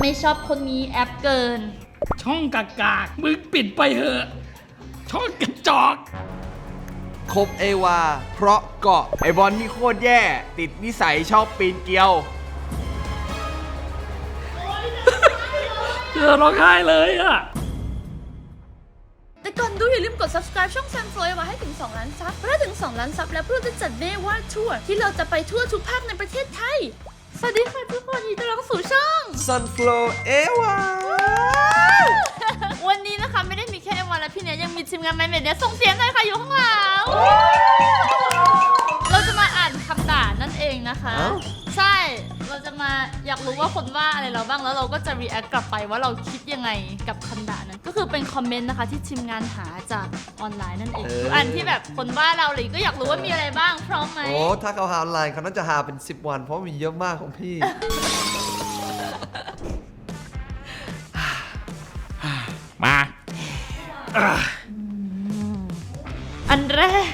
ไม่ชอบคนนี้แอปเกิน ช่องกากากมึงปิดไปเถอะ ช่องกระจอก คบเอวา เพราะเกาะไอบอลที่โคตรแย่ ติดนิสัยชอบปีนเกลียว เธอร้องไห้เลยอะ แต่ก่อนดูอย่าลืมกด subscribe ช่อง Sam f l o y ไว้ให้ถึง 2 ล้านซับเพราะถ้าถึง 2 ล้านซับแล้วพวกเราจะจัดเน่ว่าทัวร์ที่เราจะไปทั่วทุกภาคในประเทศไทย สวัสดีค่ะทุกคนยินดีต้อนรับสู่ช่อง Sunflow เอวาวันนี้นะคะไม่ได้มีแค่เอวาและพี่เนยยังมีทีมงานแมนเมดเดียส่งเสียงเลยค่ะอยู่ข้างหลังเราจะมาอ่านคำด่านั่นเองนะคะเอ้าใช่ เราจะมาอยากรู้ว่าคนว่าอะไรเราบ้างแล้วเราก็จะรีแอคกลับไปว่าเราคิดยังไงกับคำด่านั้น ก็คือเป็นคอมเมนต์นะคะที่ทีมงานหาจากออนไลน์นั่นเองทุกอันที่แบบคนว่าเราเลยก็อยากรู้ว่ามีอะไรบ้างพร้อมไหมโอ้ถ้าเขาหาออนไลน์เขาน่าจะหาเป็น 10 วัน เพราะมีเยอะมากของพี่ มา อันแรก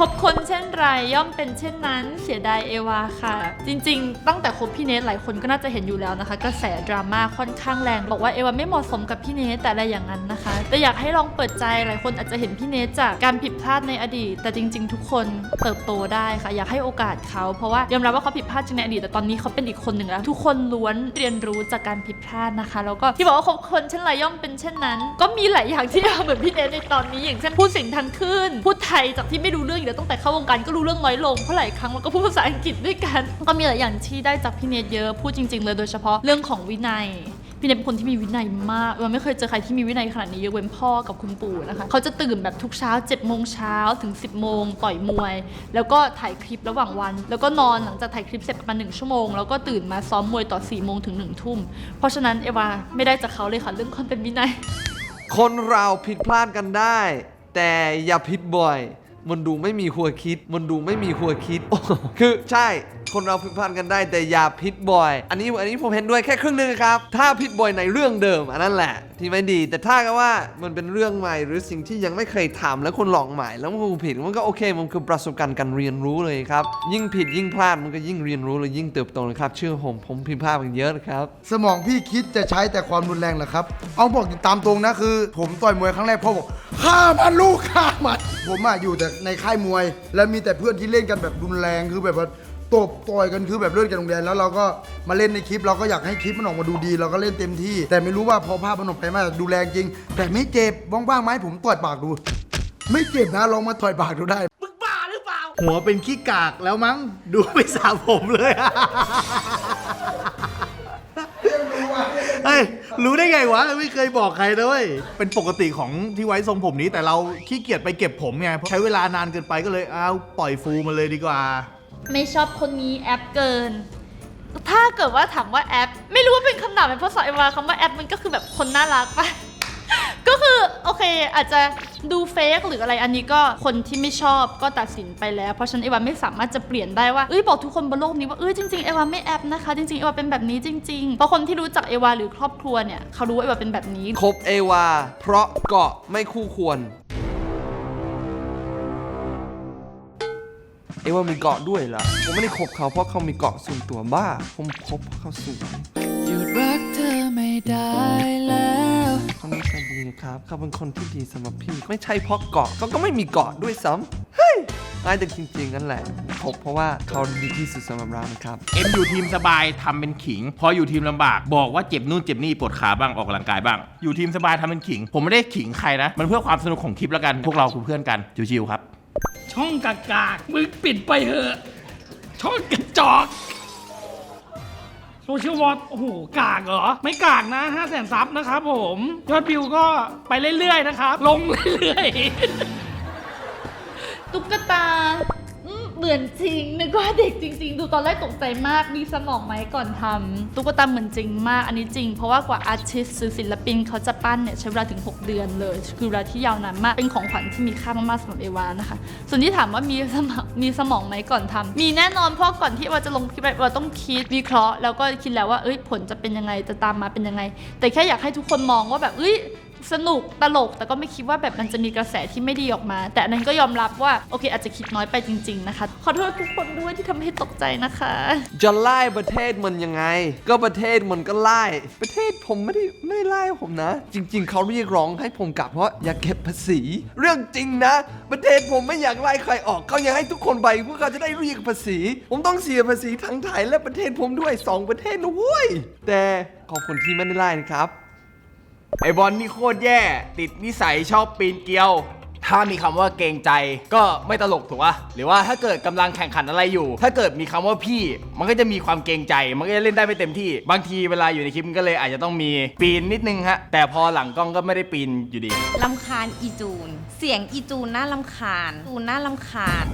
คบคนเช่นไรย่อมเป็นเช่นนั้นเสียดายเอวาค่ะ จริงๆ ตั้งแต่คบพี่เนทหลายคนก็น่าจะเห็นอยู่แล้วนะคะ กระแสดราม่าค่อนข้างแรงบอกว่าเอวาไม่เหมาะสมกับพี่เนทแต่อะไรอย่างนั้นนะคะ แต่อยากให้ลองเปิดใจหลายคนอาจจะเห็นพี่เนทจากการผิดพลาดในอดีต แต่จริง ๆ ทุกคนเติบโตได้ค่ะ อยากให้โอกาสเขาเพราะว่ายอมรับว่าเขาผิดพลาดจริงในอดีตแต่ตอนนี้เขาเป็นอีกคนหนึ่งแล้ว ทุกคนล้วนเรียนรู้จากการผิดพลาดนะคะ แล้วก็ที่บอกว่าคบคนเช่นไรย่อมเป็นเช่นนั้น ก็มีหลายอย่างที่เหมือนพี่เนทในตอนนี้อย่างเช่นพูดเสียงทันขึ้นพูดไทยจากที่ไม่รู้เรื่องแล้วตั้งแต่เข้าวงการก็รู้เรื่องน้อยลงเพราะหลายครั้งเราก็พูดภาษาอังกฤษด้วยกัน ก็มีหลายอย่างที่ได้จากพี่เนทเยอะพูดจริง ๆ เลยโดยเฉพาะเรื่องของวินัยพี่เนทเป็นคนที่มีวินัยมากเราไม่เคยเจอใครที่มีวินัยขนาดนี้ยกเว้นพ่อกับคุณปู่นะคะ เขาจะตื่นแบบทุกเช้า7จ็ดโมงเช้าถึง 10บโมงต่อยมวย แล้วก็ถ่ายคลิประหว่างวัน แล้วก็นอนหลังจากถ่ายคลิปเสร็จประมาณหนึ่งชั่วโมง แล้วก็ตื่นมาซ้อมมวยต่อ4ี่โมงถึง1นึ่ทุ่ม เพราะฉะนั้นเอวาไม่ได้จากเขาเลยค่ะเรื่องความเป็นวินัย คนเราผิดพลาดกันได้ แต่อย่าผิดบ่อย มันดูไม่มีหัวคิด มันดูไม่มีหัวคิด คือใช่คนเราผิดพลาดกันได้แต่อย่าผิดบ่อย อันนี้อันนี้ผมเห็นด้วยแค่ครึ่งหนึงครับ ถ้าผิดบ่อยในเรื่องเดิมอันนั้นแหละที่ไม่ดี แต่ถ้าก็ว่ามันเป็นเรื่องใหม่หรือสิ่งที่ยังไม่เคยทำแล้วคนลองใหม่ แล้วมันผิดมันก็โอเค มันคือประสบการณ์การเรียนรู้เลยครับ ยิ่งผิดยิ่งพลาดมันก็ยิ่งเรียนรู้เลยยิ่งเติบโตนะครับเชื่อผมผมผิดพลาดมันเยอะนะครับสมองพี่คิดจะใช้แต่ความรุนแรงเหรอครับ เอาบอกตามตรงนะคือ ผมต่อยมวยครั้งแรกพ่อบอกฆ่ามันลูกฆ่ามันผมอะอยู่แต่ในค่ายมวย แล้วมีแต่เพื่อนที่เล่นกันแบบรุนแรงคือแบบว่า ตบต่อยกันคือแบบเล่นกันโรงเรียนแล้วเราก็มาเล่นในคลิปเราก็อยากให้คลิปมันออกมาดูดี เราก็เล่นเต็มที่ แต่ไม่รู้ว่าพอภาพมันออกไปมาดูแรงจริง แต่ไม่เจ็บว่างๆไหมผมต่อยปากดู ไม่เจ็บนะลองมาต่อยปากดูได้หัวเป็นขี้กากแล้วมั้ง ดูไม่สาผมเลยอะเฮ้ย รู้ได้ไงวะ ไม่เคยบอกใครนะเลยเป็นปกติของที่ไว้ทรงผมนี้แต่เราขี้เกียจไปเก็บผมไงเพราะใช้เวลานานเกินไปก็เลยเอาปล่อยฟูมาเลยดีกว่า ไม่ชอบคนนี้แอปเกิน ถ้าเกิดว่าถามว่าแอป ไม่รู้ว่าเป็นคำด่าเป็นภาษาเอวาคำว่าแอปมันก็คือแบบคนน่ารักปะก็คือโอเคอาจจะดูเฟกหรืออะไรอันนี้ก็คนที่ไม่ชอบก็ตัดสินไปแล้ว เพราะฉะนั้นเอวาไม่สามารถจะเปลี่ยนได้ว่าเอ้ยบอกทุกคนบนโลกนี้ว่าเอ้ยจริงๆเอวาไม่แอปนะคะ จริงๆเอวาเป็นแบบนี้จริงๆเพราะคนที่รู้จักเอวาหรือครอบครัวเนี่ยเขารู้ว่าเอวาเป็นแบบนี้ คบเอวา เพราะเกาะไม่คู่ควร เอวามีเกาะด้วยเหรอผมไม่ได้คบเขาเพราะเขามีเกาะส่วนตัวบ้า ผมคบเพราะเขาสวยหยุดรักเธอไม่ได้แล้วเขาไม่ใช่ดีนะครับเขาเป็นคนที่ดีสำหรับพี่ ไม่ใช่เพราะเกาะเขาก็ไม่มีเกาะด้วยซ้ำเฮ้ยง่ายแต่จริงๆนั่นแหละคบเพราะว่าเขาดีที่สุดสำหรับเรานะครับ เอ็มอยู่ทีมสบายทำเป็นขิง พออยู่ทีมลำบากบอกว่าเจ็บนู่นเจ็บนี่ปวดขาบ้างออกกำลังกายบ้าง อยู่ทีมสบายทำเป็นขิง ผมไม่ได้ขิงใครนะ มันเพื่อความสนุกของคลิปแล้วกัน พวกเราคือเพื่อนกันชิวๆครับ ช่องกากากมึงปิดไปเถอะ ช่องกระจอกโซเชียลวอทโอ้โห กากเหรอ ไม่กากนะ5 0 0แสนซับนะครับผม ยอดวิวก็ไปเรื่อยๆนะครับ ลงเรื่อยๆ ตุ๊กตา มเหมือนจริงนึกว่าเด็กจริง ๆ ดูตอนแรกตกใจมากมีสมองไหมก่อนทำตุ๊กตาเหมือนจริงมาก อันนี้จริง เพราะว่ากว่าอาร์ติสหรือศิลปินเขาจะปั้นเนี่ยใช้เวลาถึง 6 เดือนเลย คือเวลาที่ยาวนานมาก เป็นของขวัญที่มีค่ามากๆสำหรับเอวานะคะ ส่วนที่ถามว่ามีสมองมีสมองไหมก่อนทำมีแน่นอนเพราะก่อนที่เอวาจะลงคลิปไปเอวาต้องคิดวิเคราะห์ แล้วก็คิดแล้วว่าเอ้ยผลจะเป็นยังไงจะตามมาเป็นยังไง แต่แค่อยากให้ทุกคนมองว่าแบบเอ้ย สนุกตลก แต่ก็ไม่คิดว่าแบบมันจะมีกระแสที่ไม่ดีออกมา แต่อันนั้นก็ยอมรับว่า โอเค อาจจะคิดน้อยไปจริง ๆ นะคะ ขอโทษทุกคนด้วยที่ทำให้ตกใจนะคะ จะไล่ประเทศมันยังไง ก็ประเทศมันก็ไล่ ประเทศผมไม่ได้ไม่ได้ไล่ผมนะ จริง ๆ เขาเรียกร้องให้ผมกลับเพราะอยากเก็บภาษี เรื่องจริงนะ ประเทศผมไม่อยากไล่ใครออกเขาอยากให้ทุกคนไปเพื่อเขาจะได้เรียกภาษี ผมต้องเสียภาษีทั้งไทยและประเทศผมด้วยสองประเทศนะเว้ยแต่ขอบคุณที่ไม่ได้ไล่นะครับ ไอบอลนี่โคตรแย่ ติดนิสัยชอบปีนเกลียว ถ้ามีคำว่าเกรงใจก็ไม่ตลกถูกปะหรือว่าถ้าเกิดกำลังแข่งขันอะไรอยู่ ถ้าเกิดมีคำว่าพี่ มันก็จะมีความเกรงใจ มันก็จะเล่นได้ไม่เต็มที่ บางทีเวลาอยู่ในคลิปมันก็เลยอาจจะต้องมีปีนนิดนึงฮะ แต่พอหลังกล้องก็ไม่ได้ปีนอยู่ดี ลำคาญอีจูน เสียงอีจูนน่าลำคาญ จูนน่าลำคาญ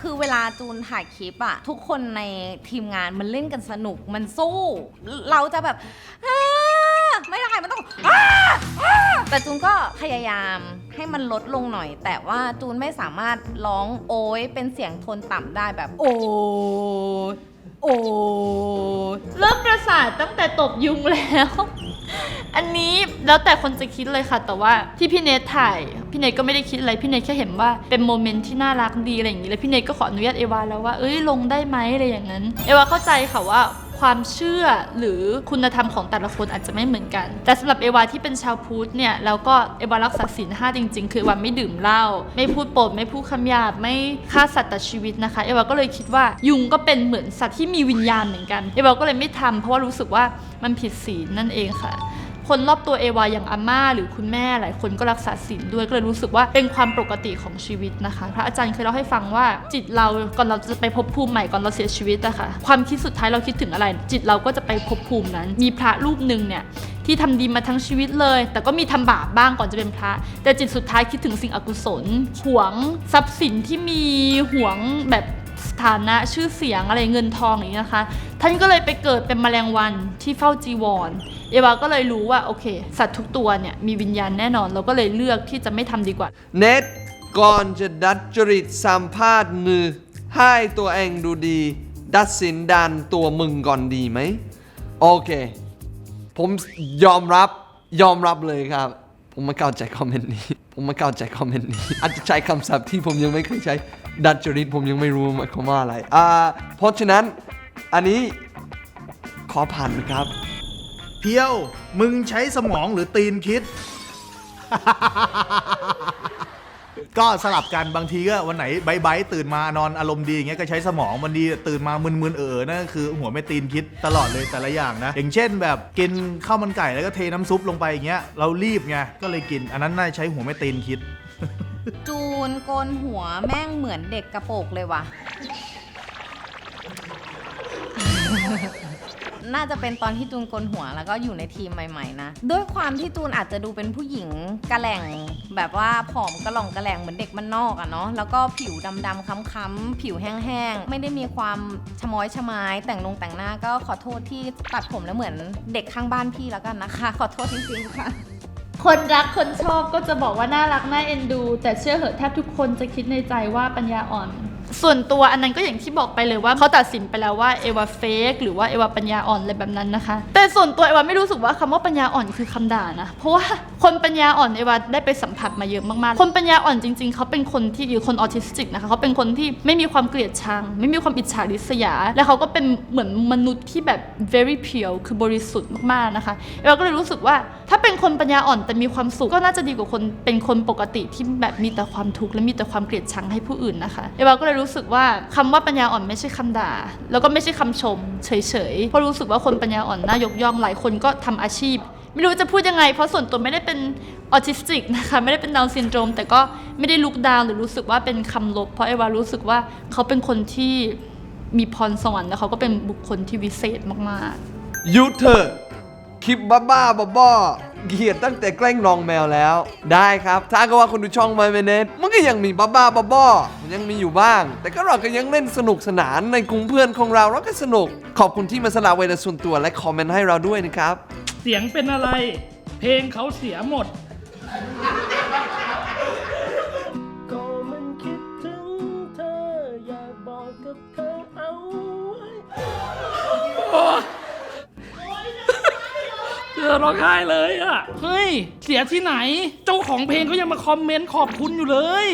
คือเวลาจูนถ่ายคลิปอะทุกคนในทีมงานมันเล่นกันสนุกมันสู้ เราจะแบบอ้า ไม่ได้มันต้องอ้าอ้าแต่จูนก็พยายามให้มันลดลงหน่อย แต่ว่าจูนไม่สามารถร้องโอ้ยเป็นเสียงโทนต่ำได้แบบ โอ้ยโอ้ยเริ่มประสาทตั้งแต่ตบยุงแล้ว อันนี้แล้วแต่คนจะคิดเลยค่ะ แต่ว่าที่พี่เนทถ่าย พี่เนทก็ไม่ได้คิดอะไร พี่เนทแค่เห็นว่าเป็นโมเมนต์ที่น่ารักดีอะไรอย่างนี้ แล้วพี่เนทก็ขออนุญาตเอวาแล้วว่า เอ้ยลงได้ไหมอะไรอย่างนั้น เอวาเข้าใจค่ะว่า ความเชื่อหรือคุณธรรมของแต่ละคนอาจจะไม่เหมือนกัน แต่สำหรับเอวาที่เป็นชาวพุทธเนี่ยแล้วก็เอวารักษาศีลห้าจริง ๆ คือวันไม่ดื่มเหล้าไม่พูดโปดไม่พูดคำหยาบไม่ฆ่าสัตว์ตัดชีวิตนะคะ เอวาก็เลยคิดว่ายุงก็เป็นเหมือนสัตว์ที่มีวิญญาณเหมือนกัน เอวาก็เลยไม่ทำเพราะว่ารู้สึกว่ามันผิดศีลนั่นเองค่ะ คนรอบตัวเอวาอย่างอาม่า หรือคุณแม่หลายคนก็รักษาศีลด้วยก็เลยรู้สึกว่าเป็นความปกติของชีวิตนะคะ พระอาจารย์เคยเล่าให้ฟังว่าจิตเราก่อนเราจะไปพบภูมิใหม่ก่อนเราเสียชีวิตอะค่ะความคิดสุดท้ายเราคิดถึงอะไร จิตเราก็จะไปพบภูมินั้น มีพระรูปหนึ่งเนี่ยที่ทำดีมาทั้งชีวิตเลย แต่ก็มีทำบาปบ้างก่อนจะเป็นพระ แต่จิตสุดท้ายคิดถึงสิ่งอกุศล หวง ทรัพย์สินที่มีหวงแบบ สถานะชื่อเสียงอะไรเงินทองอย่างนี้นะคะ ท่านก็เลยไปเกิดเป็นแมลงวันที่เฝ้าจีวร เอวาก็เลยรู้ว่าโอเค สัตว์ทุกตัวเนี่ยมีวิญญาณแน่นอน เราก็เลยเลือกที่จะไม่ทำดีกว่า เน็ตก่อนจะดัดจริตสัมภาษณ์มือ ให้ตัวเองดูดี ดัดสินดันตัวมึงก่อนดีไหม โอเค ผมยอมรับยอมรับเลยครับ ผมไม่เข้าใจคอมเมนต์นี้ ผมไม่เข้าใจคอมเมนต์นี้ อาจจะใช้คำศัพท์ที่ผมยังไม่เคยใช้ ดัจจริตผมยังไม่รู้หมายความว่าอะไร อ่า เพราะฉะนั้นอันนี้ขอผ่านนะครับ เพียว มึงใช้สมองหรือตีนคิด ก็สลับกันบางทีก็วันไหนไบร์ทไบร์ทตื่นมานอนอารมณ์ดีอย่างเงี้ยก็ใช้สมองวันดีตื่นมามึนๆเออนั่นก็คือหัวไม่ตีนคิดตลอดเลยแต่ละอย่างนะ อย่างเช่นแบบกินข้าวมันไก่แล้วก็เทน้ำซุปลงไปอย่างเงี้ยเรารีบไงก็เลยกิน อันนั้นน่าใช้หัวไม่ตีนคิด จูนโกนหัวแม่งเหมือนเด็กกระโปรงเลยว่ะ น่าจะเป็นตอนที่จูนโกนหัวแล้วก็อยู่ในทีมใหม่ ๆ นะ ด้วยความที่จูนอาจจะดูเป็นผู้หญิงกระแหล่ง แบบว่าผอมกระหล่องกระแหล่งเหมือนเด็กมันนอกอะเนาะแล้วก็ผิวดำๆค้ำๆผิวแห้งๆไม่ได้มีความชะม้อยชะมายแต่งลงแต่งหน้าก็ขอโทษที่ตัดผมแล้วเหมือนเด็กข้างบ้านพี่แล้วกันนะคะ ขอโทษจริงๆค่ะคนรักคนชอบก็จะบอกว่าน่ารักน่าเอ็นดู แต่เชื่อเหอะแทบทุกคนจะคิดในใจว่าปัญญาอ่อน ส่วนตัวอันนั้นก็อย่างที่บอกไปเลยว่าเขาตัดสินไปแล้วว่าเอวาเฟกหรือว่าเอวาปัญญาอ่อนอะไรแบบนั้นนะคะ แต่ส่วนตัวเอวาไม่รู้สึกว่าคำว่าปัญญาอ่อนคือคำด่านะ เพราะว่าคนปัญญาอ่อนเอวาได้ไปสัมผัสมาเยอะมากๆ คนปัญญาอ่อนจริง ๆเขาเป็นคนที่หรือคนออทิสติกนะคะเขาเป็นคนที่ไม่มีความเกลียดชัง ไม่มีความอิจฉาริษยา และเขาก็เป็นเหมือนมนุษย์ที่แบบ very pure คือบริสุทธิ์มากๆนะคะเอวาก็เลยรู้สึกว่าถ้าเป็นคนปัญญาอ่อนแต่มีความสุขก็น่าจะดีกว่าคนเป็นคนปกติที่แบบมีแต่ความทุกข์และมีแต่ความเกลียดชังให้ผู้อื่นนะคะเอวาก็เลยรู้สึกว่าคำว่าปัญญาอ่อนไม่ใช่คำด่า แล้วก็ไม่ใช่คำชม เฉยๆเพราะรู้สึกว่าคนปัญญาอ่อนน่ายกย่องหลายคนก็ทำอาชีพ ไม่รู้จะพูดยังไง เพราะส่วนตัวไม่ได้เป็นออทิสติกนะคะไม่ได้เป็นดาวซินโดรมแต่ก็ไม่ได้ลุกดาวหรือรู้สึกว่าเป็นคำลบ เพราะเอวารู้สึกว่าเขาเป็นคนที่มีพรสวรรค์และเขาก็เป็นบุคคลที่วิเศษมากๆยุเถอคลิปบ้าบ้าๆบอๆ เกลียดตั้งแต่แกล้งน้องแมวแล้ว ได้ครับ ถ้าก็ว่าคุณดูช่องมาเมเนตมันก็ยังมีบ้าบ้าบบอมันยังมีอยู่บ้าง แต่ก็เราก็ยังเล่นสนุกสนานในกลุ่มเพื่อนของเราเราก็สนุก ขอบคุณที่มาสละเวลาส่วนตัวและคอมเมนต์ให้เราด้วยนะครับ เสียงเป็นอะไร เพลงเขาเสียหมด ร้องไห้เลยอะ เฮ้ย เสียที่ไหน เจ้าของเพลงเขายังมาคอมเมนต์ขอบคุณอยู่เลย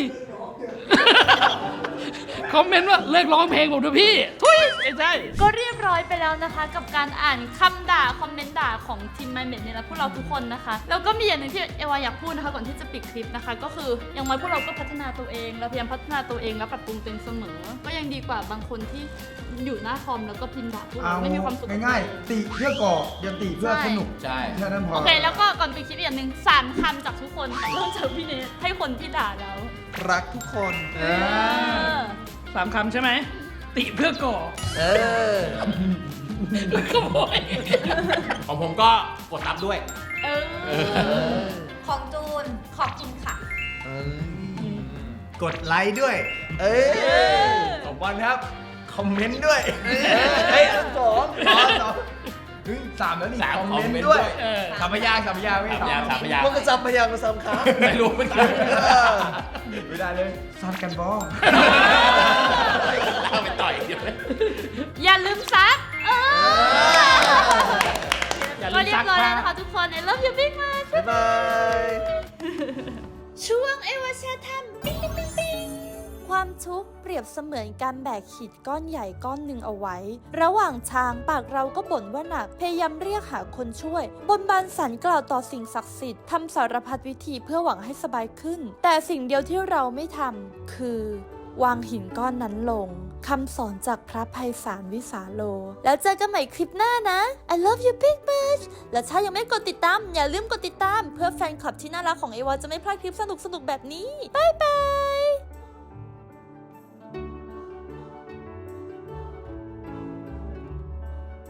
คอมเมนต์ว่าเลิกร้องเพลงผมด้วยพี่ทุย ไม่ใช่ ก็เรียบร้อยไปแล้วนะคะ กับการอ่านคำด่าคอมเมนต์ด่าของทีมไมเมดเนี่ยและพวกเราทุกคนนะคะ แล้วก็มีอย่างหนึ่งที่เอวาอยากพูดนะคะก่อนที่จะปิดคลิปนะคะ ก็คืออย่างน้อยพวกเราก็พัฒนาตัวเองเราพยายามพัฒนาตัวเองและปรับปรุงตัวเองเสมอ ก็ยังดีกว่าบางคนที่อยู่หน้าคอมแล้วก็พิมพ์ด่าพวกเอาเราไม่มีความสุขกับง่ายตัวเองๆติเพื่อก่ออย่าติเพื่อสนุกใช่ แค่นั้นพอ โอเค แล้วก็ก่อนปิดคลิปอีกอย่างหนึ่งสามคำจากทุกคนเริ่มจากพี่เนทให้คนที่ด่าเรารักทุกคน เออ สามคำใช่ไหม ติเพื่อก่อเออ ขโมยของผมก็กดรับด้วย เออของจูนขอบคุณค่ะกดไลค์ด้วย เอ้ยขอบคุณครับ คอมเมนต์ด้วยเฮ้ยอันสองเฮ้ยสามแล้วนี่สามคอมคอมเมนเมนต์ต์ด้วยด้วย เออสัมพยางค์สัมพยางค์ไม่สามยางสามยางมันก็ซ้ำพยางค์ก็ซ้ำค้าไม่รู้เหมือนกันไม่ได้เลยซัดกันบ้อง เข้าไปต่อยเดี๋ยวอย่าลืมซักเอออย่าลืก็มเรียซับกร้อยผ้าแล้วนะคะทุกคน I love you big much บ๊ายบาย ช่วงเอวาแชทมปิ้งปิ้งปิ้งปิ้งความทุกข์เปรียบเสมือนการแบกหินก้อนใหญ่ก้อนหนึ่งเอาไว้ ระหว่างทางปากเราก็บ่นว่าหนัก พยายามเรียกหาคนช่วย บนบานสันกล่าวต่อสิ่งศักดิ์สิทธิ์ทำสารพัดวิธีเพื่อหวังให้สบายขึ้น แต่สิ่งเดียวที่เราไม่ทำคือ วางหินก้อนนั้นลง คำสอนจากพระภัยสารวิสาโล แล้วเจอกันใหม่คลิปหน้านะ I love you big much และถ้ายังไม่กดติดตาม อย่าลืมกดติดตาม เพื่อแฟนคลับที่น่ารักของเอวาจะไม่พลาดคลิปสนุกๆแบบนี้บายบาย